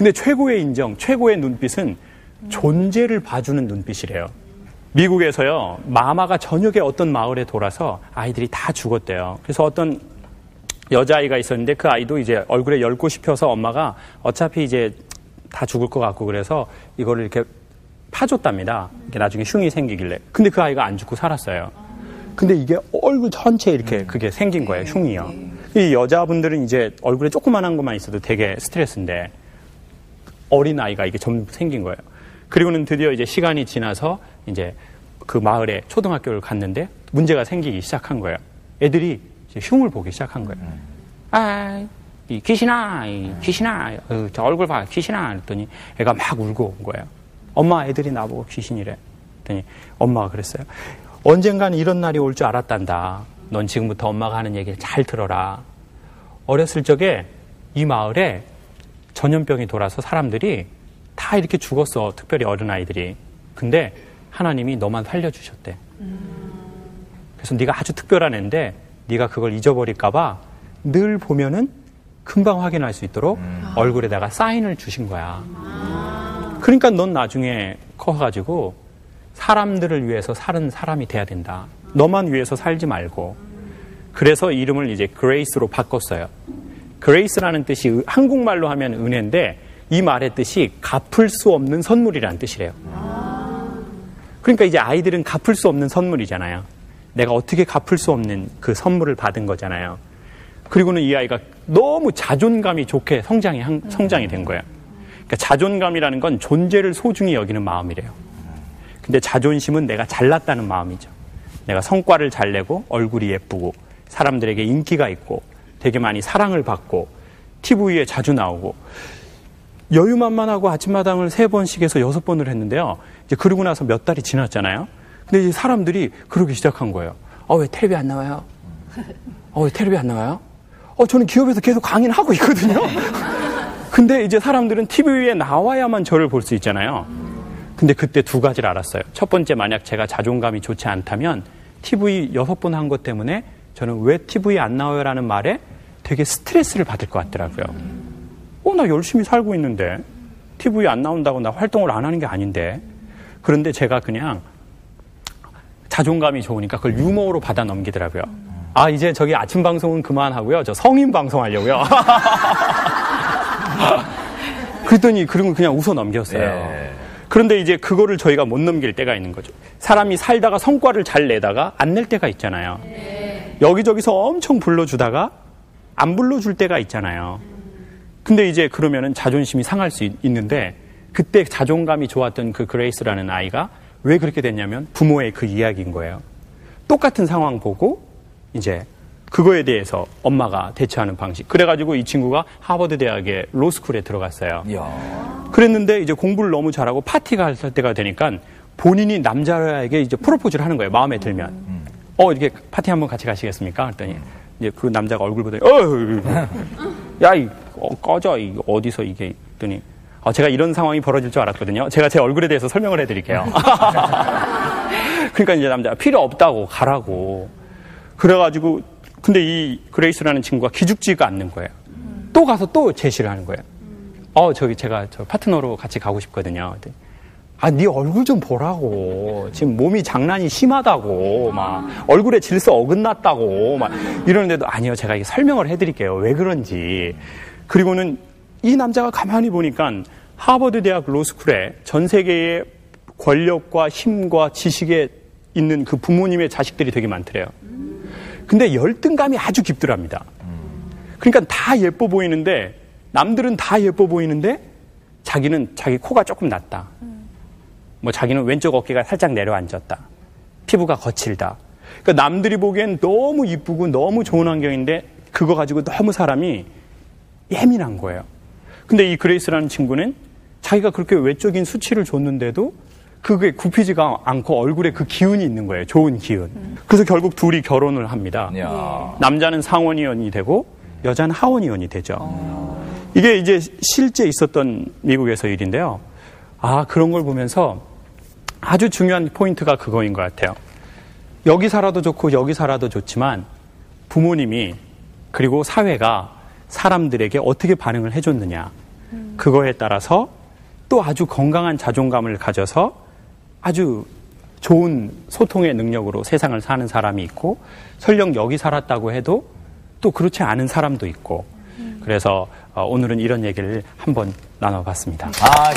근데 최고의 인정, 최고의 눈빛은 존재를 봐주는 눈빛이래요. 미국에서요, 마마가 저녁에 어떤 마을에 돌아서 아이들이 다 죽었대요. 그래서 어떤 여자아이가 있었는데 그 아이도 이제 얼굴에 열꽃이 펴서 엄마가 어차피 이제 다 죽을 것 같고 그래서 이거를 이렇게 파줬답니다. 이렇게 나중에 흉이 생기길래. 근데 그 아이가 안 죽고 살았어요. 근데 이게 얼굴 전체에 이렇게 그게 생긴 거예요, 흉이요. 이 여자분들은 이제 얼굴에 조그만한 것만 있어도 되게 스트레스인데 어린 아이가 이게 전부 생긴 거예요. 그리고는 드디어 이제 시간이 지나서 이제 그 마을에 초등학교를 갔는데 문제가 생기기 시작한 거예요. 애들이 흉을 보기 시작한 거예요. 아, 이 귀신아, 이 귀신아, 어, 저 얼굴 봐, 귀신아. 그랬더니 애가 막 울고 온 거예요. 엄마 애들이 나보고 귀신이래. 그랬더니 엄마가 그랬어요. 언젠간 이런 날이 올 줄 알았단다. 넌 지금부터 엄마가 하는 얘기를 잘 들어라. 어렸을 적에 이 마을에 전염병이 돌아서 사람들이 다 이렇게 죽었어. 특별히 어린아이들이. 근데 하나님이 너만 살려주셨대. 그래서 네가 아주 특별한 애인데 네가 그걸 잊어버릴까봐 늘 보면은 금방 확인할 수 있도록 얼굴에다가 사인을 주신 거야. 그러니까 넌 나중에 커가지고 사람들을 위해서 사는 사람이 돼야 된다. 너만 위해서 살지 말고. 그래서 이름을 이제 그레이스로 바꿨어요. 그레이스라는 뜻이 한국말로 하면 은혜인데 이 말의 뜻이 갚을 수 없는 선물이라는 뜻이래요. 그러니까 이제 아이들은 갚을 수 없는 선물이잖아요. 내가 어떻게 갚을 수 없는 그 선물을 받은 거잖아요. 그리고는 이 아이가 너무 자존감이 좋게 성장이, 성장이 된 거예요. 그러니까 자존감이라는 건 존재를 소중히 여기는 마음이래요. 근데 자존심은 내가 잘났다는 마음이죠. 내가 성과를 잘 내고 얼굴이 예쁘고 사람들에게 인기가 있고 되게 많이 사랑을 받고 TV에 자주 나오고 여유만만하고 아침마당을 세 번씩 해서 여섯 번을 했는데요. 이제 그러고 나서 몇 달이 지났잖아요. 근데 이제 사람들이 그러기 시작한 거예요. 어, 왜 텔레비 안 나와요? 어, 왜 텔레비 안 나와요? 어, 저는 기업에서 계속 강의를 하고 있거든요. 근데 이제 사람들은 TV에 나와야만 저를 볼 수 있잖아요. 근데 그때 두 가지를 알았어요. 첫 번째, 만약 제가 자존감이 좋지 않다면 TV 여섯 번 한 것 때문에 저는 왜 TV 안 나와요라는 말에 되게 스트레스를 받을 것 같더라고요. 어, 나 열심히 살고 있는데 TV 안 나온다고 나 활동을 안 하는 게 아닌데. 그런데 제가 그냥 자존감이 좋으니까 그걸 유머로 받아 넘기더라고요. 아, 이제 저기 아침 방송은 그만하고요. 저 성인 방송 하려고요. 그랬더니 그런 걸 그냥 웃어 넘겼어요. 네. 그런데 이제 그거를 저희가 못 넘길 때가 있는 거죠. 사람이 살다가 성과를 잘 내다가 안 낼 때가 있잖아요. 네. 여기저기서 엄청 불러주다가 안 불러줄 때가 있잖아요. 근데 이제 그러면은 자존심이 상할 수 있는데 그때 자존감이 좋았던 그 그레이스라는 아이가 왜 그렇게 됐냐면 부모의 그 이야기인 거예요. 똑같은 상황 보고 이제 그거에 대해서 엄마가 대처하는 방식. 그래가지고 이 친구가 하버드 대학의 로스쿨에 들어갔어요. 이야. 그랬는데 이제 공부를 너무 잘하고 파티가 할 때가 되니까 본인이 남자에게 이제 프로포즈를 하는 거예요. 마음에 들면. 음. 어, 이렇게 파티 한번 같이 가시겠습니까? 그랬더니 이제 그 남자가 얼굴 보더니, 어, 야, 이, 어, 꺼져. 이, 어디서 이게, 했더니, 어, 제가 이런 상황이 벌어질 줄 알았거든요. 제가 제 얼굴에 대해서 설명을 해드릴게요. 그러니까 이제 남자 필요 없다고 가라고. 그래가지고 근데 이 그레이스라는 친구가 기죽지가 않는 거예요. 또 가서 또 제시를 하는 거예요. 어 저기 제가 저 파트너로 같이 가고 싶거든요. 아, 네 얼굴 좀 보라고. 지금 몸이 장난이 심하다고. 막, 얼굴에 질서 어긋났다고. 막, 이러는데도, 아니요, 제가 이게 설명을 해 드릴게요. 왜 그런지. 그리고는 이 남자가 가만히 보니까 하버드 대학 로스쿨에 전 세계의 권력과 힘과 지식에 있는 그 부모님의 자식들이 되게 많더래요. 근데 열등감이 아주 깊더랍니다. 그러니까 다 예뻐 보이는데 남들은 다 예뻐 보이는데 자기는 자기 코가 조금 낮다. 뭐 자기는 왼쪽 어깨가 살짝 내려앉았다. 피부가 거칠다. 그러니까 남들이 보기엔 너무 이쁘고 너무 좋은 환경인데 그거 가지고 너무 사람이 예민한 거예요. 근데 이 그레이스라는 친구는 자기가 그렇게 외적인 수치를 줬는데도 그게 굽히지가 않고 얼굴에 그 기운이 있는 거예요. 좋은 기운. 그래서 결국 둘이 결혼을 합니다. 야. 남자는 상원의원이 되고 여자는 하원의원이 되죠. 이게 이제 실제 있었던 미국에서 일인데요. 아, 그런 걸 보면서 아주 중요한 포인트가 그거인 것 같아요. 여기 살아도 좋고 여기 살아도 좋지만 부모님이 그리고 사회가 사람들에게 어떻게 반응을 해줬느냐. 그거에 따라서 또 아주 건강한 자존감을 가져서 아주 좋은 소통의 능력으로 세상을 사는 사람이 있고 설령 여기 살았다고 해도 또 그렇지 않은 사람도 있고 그래서 어, 오늘은 이런 얘기를 한번 나눠봤습니다. 아,